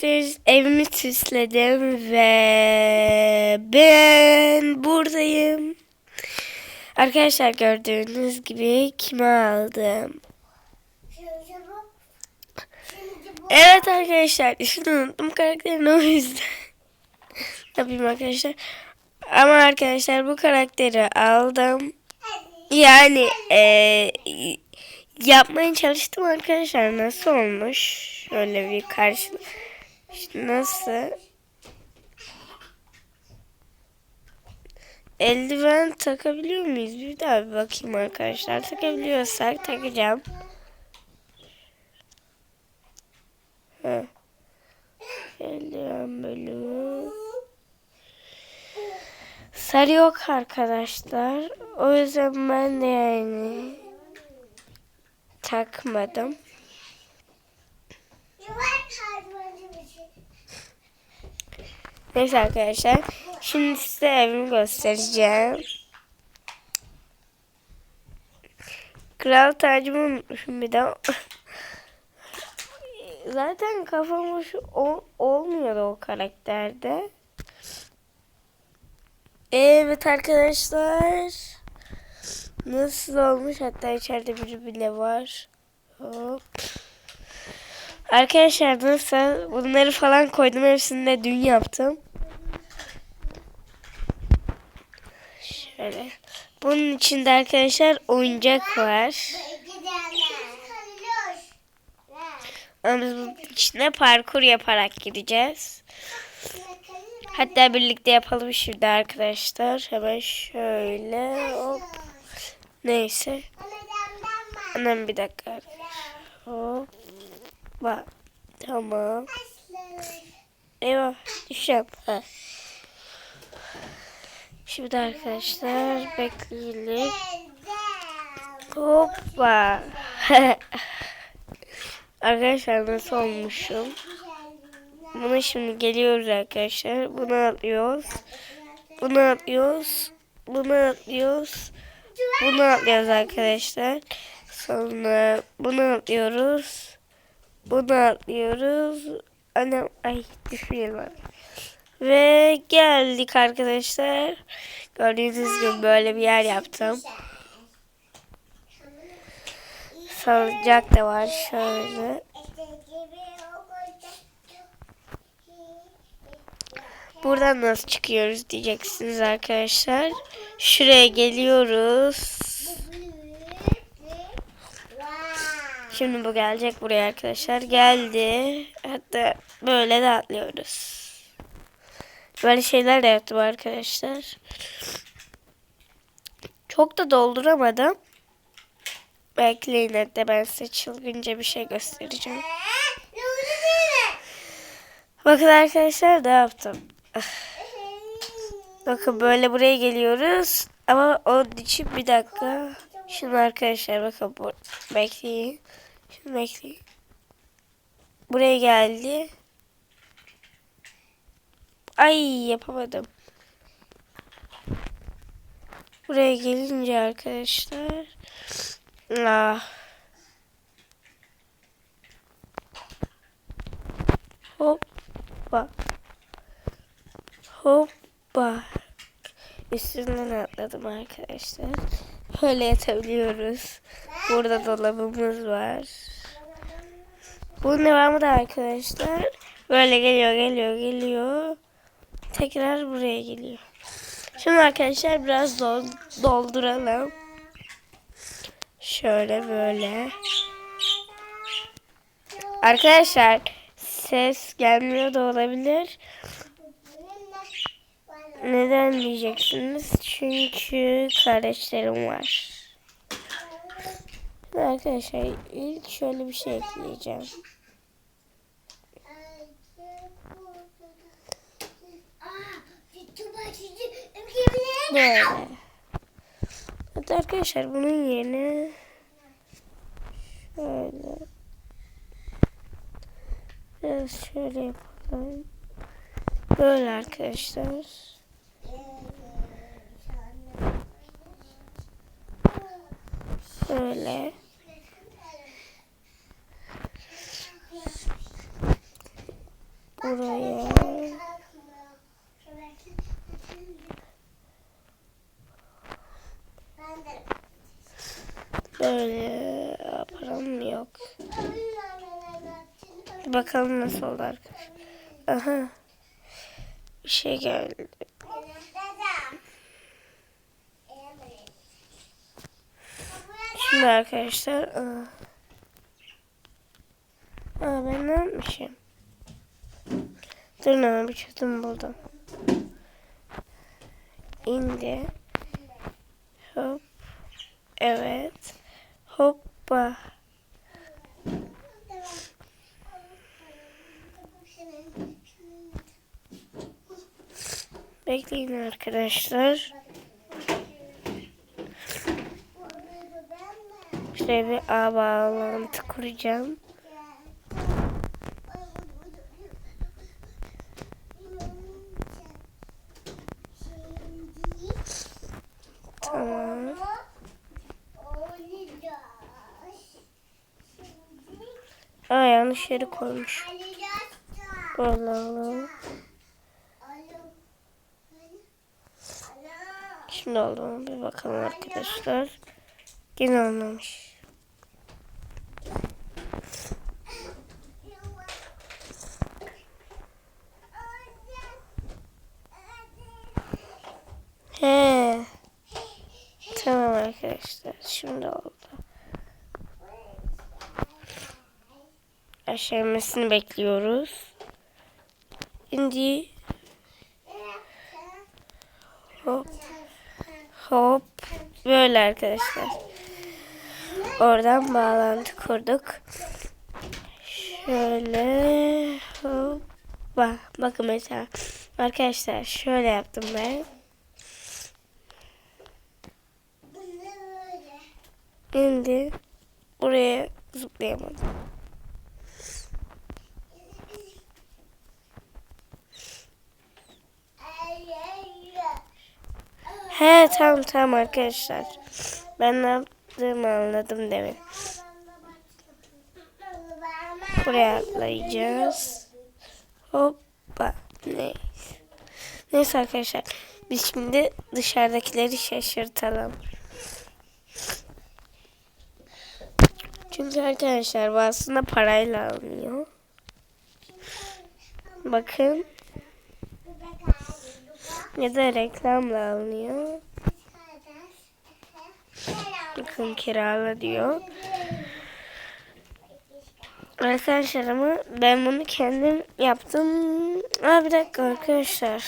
Süs, evimi süsledim ve ben buradayım. Arkadaşlar gördüğünüz gibi kime aldım? Evet arkadaşlar ismini unuttum karakterin o yüzden. Yapayım arkadaşlar. Ama arkadaşlar bu karakteri aldım. Yani eee yapmaya çalıştım arkadaşlar. Nasıl olmuş? Şöyle bir karşı... Nasıl? Eldiven takabiliyor muyuz? Bir daha bir bakayım arkadaşlar. Takabiliyorsak takacağım. Heh. Eldiven bölümü. Sarı yok arkadaşlar. O yüzden ben de yani takmadım. Neyse arkadaşlar. Şimdi size evimi göstereceğim. Kral tacımı unutmuşum bir daha. Zaten kafam hoş ol, olmuyor o karakterde. Evet arkadaşlar. Nasıl olmuş? Hatta içeride biri bile var. Hop. Arkadaşlar nasıl? Bunları falan koydum. Hepsini de dün yaptım. Şöyle. Bunun içinde arkadaşlar oyuncak var. Ama biz bunun içine parkur yaparak gideceğiz. Hatta birlikte yapalım şimdi arkadaşlar. Hemen şöyle hop. Neyse. Hemen bir dakika. Hop. Bak. Tamam. Eyvah. Düşeceğim. Ha. Şimdi arkadaşlar bekleyelim. Hoppa. arkadaşlar nasıl olmuşum? Buna şimdi geliyoruz arkadaşlar. Bunu atlıyoruz. Bunu atlıyoruz. Bunu atlıyoruz. Bunu atlıyoruz arkadaşlar. Sonra bunu atlıyoruz. Bunu atlıyoruz. Anam ay düşmeyelim. Ve geldik arkadaşlar. Gördüğünüz gibi böyle bir yer yaptım. Salıncak da var şöyle. Buradan nasıl çıkıyoruz diyeceksiniz arkadaşlar. Şuraya geliyoruz. Şimdi bu gelecek buraya arkadaşlar. Geldi. Hatta böyle de atlıyoruz. Böyle şeyler de yaptım arkadaşlar. Çok da dolduramadım. Bekleyin hatta ben size çılgınca bir şey göstereceğim. Bakın arkadaşlar ne yaptım. Bakın böyle buraya geliyoruz. Ama onun için bir dakika. Şimdi arkadaşlar bakın bu bekleyin. Şimdi bekleyin. Buraya geldi. Ay yapamadım. Buraya gelince arkadaşlar. Ah. Hoppa. Hoppa. Üstünden atladım arkadaşlar. Böyle yatabiliyoruz. Burada dolabımız var. Bunun devamı da arkadaşlar. Böyle geliyor geliyor geliyor. Tekrar buraya geliyor. Şimdi arkadaşlar biraz dolduralım. Şöyle böyle. Arkadaşlar ses gelmiyor da olabilir. Neden diyeceksiniz? Çünkü kardeşlerim var. Arkadaşlar ilk şöyle bir şey ekleyeceğim. Böyle. Hatta arkadaşlar bunun yerine şöyle biraz şöyle yapalım. Böyle arkadaşlar. Böyle. buraya. Böyle param yok. Bakalım nasıl oldu arkadaşlar. Aha. Bir şey geldi. Şimdi arkadaşlar. Aa. Aa, ben ne yapmışım? Dur hemen bir çözüm buldum. İndi. Hop. Evet. Hoppa. Bekleyin arkadaşlar. Şöyle bir ağ bağlantı kuracağım. Tamam. Aa yanlış yere koymuş. Allah Allah. Şimdi oldu? Bir bakalım arkadaşlar. Yine olmamış. He. Tamam arkadaşlar. Şimdi oldu. Aşermesini bekliyoruz. Şimdi hop hop böyle arkadaşlar. Oradan bağlantı kurduk. Şöyle hoppa. Bakın mesela arkadaşlar şöyle yaptım ben. Şimdi buraya zıplayamadım. He tamam tamam arkadaşlar. Ben ne yaptığımı anladım demin. Buraya atlayacağız. Hoppa. Neyse. Neyse arkadaşlar. Biz şimdi dışarıdakileri şaşırtalım. Çünkü arkadaşlar bu aslında parayla alınıyor. Bakın. Ya da reklamla alınıyor. Bakın kirala diyor. Arkadaşlar ama ben bunu kendim yaptım. Aa bir dakika arkadaşlar.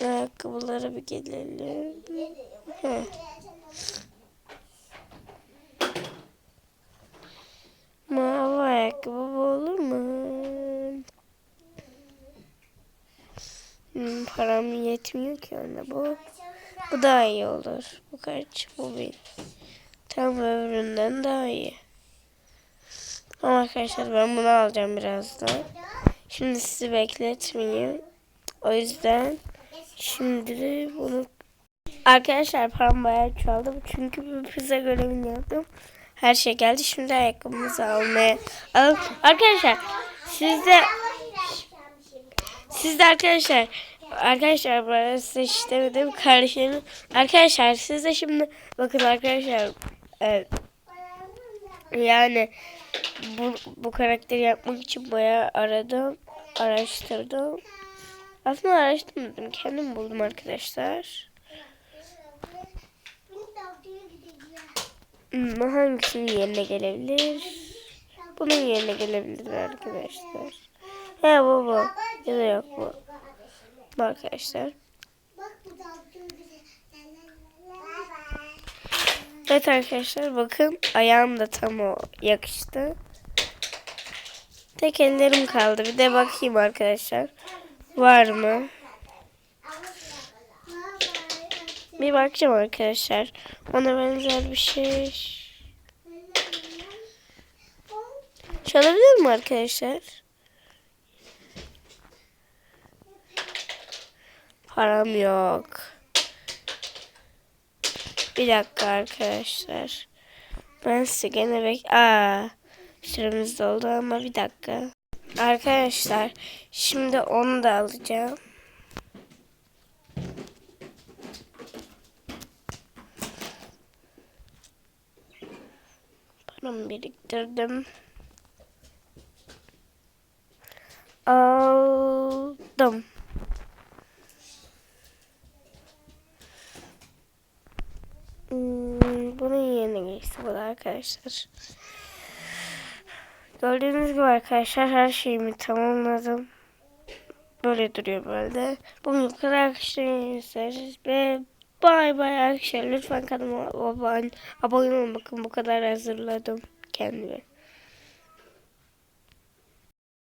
Ayakkabılara bir gelelim. Heh. Mavi ayakkabı bu olur mu? Hmm, param yetmiyor ki ona bu. Bu daha iyi olur. Bu kaç? Bu bin. Tam öbüründen daha iyi. Ama arkadaşlar ben bunu alacağım birazdan. Şimdi sizi bekletmeyeyim. O yüzden şimdi bunu Arkadaşlar param bayağı çoğaldı. Çünkü bir pizza görevini yaptım. Her şey geldi. Şimdi ayakkabımızı almaya alalım. Arkadaşlar siz de siz de arkadaşlar arkadaşlar ben size hiç demedim kardeşlerim. Arkadaşlar siz de şimdi bakın arkadaşlar evet, yani bu, bu karakteri yapmak için bayağı aradım. Araştırdım. Aslında araştırmadım. Kendim buldum arkadaşlar. Hmm, hangisinin yerine gelebilir? Bunun yerine gelebilir arkadaşlar. He bu bu. Ya da yok bu. Bu arkadaşlar. Evet arkadaşlar bakın ayağım da tam o yakıştı. Tek ellerim kaldı. Bir de bakayım arkadaşlar. Var mı? Bir bakacağım arkadaşlar. Ona benzer bir şey. Çalabilir mi arkadaşlar? Param yok. Bir dakika arkadaşlar. Ben size gene bek... Aa, Süremiz doldu ama bir dakika. Arkadaşlar şimdi onu da alacağım. Paramı biriktirdim. Aldım. Hmm, bunun geçti bu da arkadaşlar. Gördüğünüz gibi arkadaşlar her şeyimi tamamladım. Böyle duruyor böyle. Bugün bu kadar arkadaşlar ve bay bay arkadaşlar. Lütfen kanalıma abone, abone olun. Bakın bu kadar hazırladım kendimi.